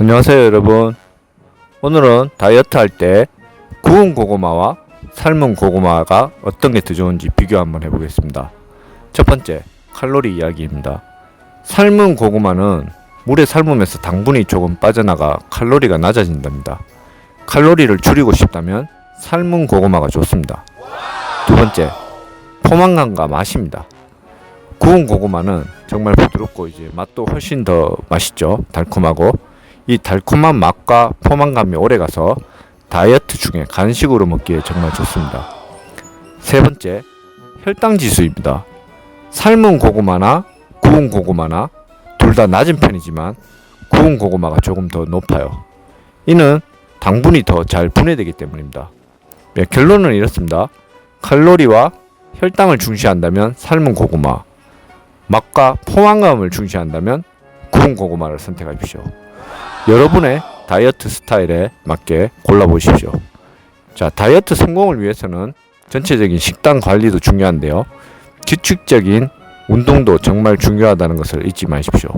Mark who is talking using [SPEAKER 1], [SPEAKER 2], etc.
[SPEAKER 1] 안녕하세요 여러분. 오늘은 다이어트 할 때 구운 고구마와 삶은 고구마가 어떤 게 더 좋은지 비교 한번 해보겠습니다. 첫 번째 칼로리 이야기입니다. 삶은 고구마는 물에 삶으면서 당분이 조금 빠져나가 칼로리가 낮아진답니다. 칼로리를 줄이고 싶다면 삶은 고구마가 좋습니다. 두 번째 포만감과 맛입니다. 구운 고구마는 정말 부드럽고 이제 맛도 훨씬 더 맛있죠? 달콤하고 이 달콤한 맛과 포만감이 오래가서 다이어트 중에 간식으로 먹기에 정말 좋습니다. 세 번째, 혈당 지수입니다. 삶은 고구마나 구운 고구마나 둘 다 낮은 편이지만 구운 고구마가 조금 더 높아요. 이는 당분이 더 잘 분해되기 때문입니다. 예, 결론은 이렇습니다. 칼로리와 혈당을 중시한다면 삶은 고구마, 맛과 포만감을 중시한다면 구운 고구마를 선택하십시오. 여러분의 다이어트 스타일에 맞게 골라보십시오. 자, 다이어트 성공을 위해서는 전체적인 식단 관리도 중요한데요. 규칙적인 운동도 정말 중요하다는 것을 잊지 마십시오.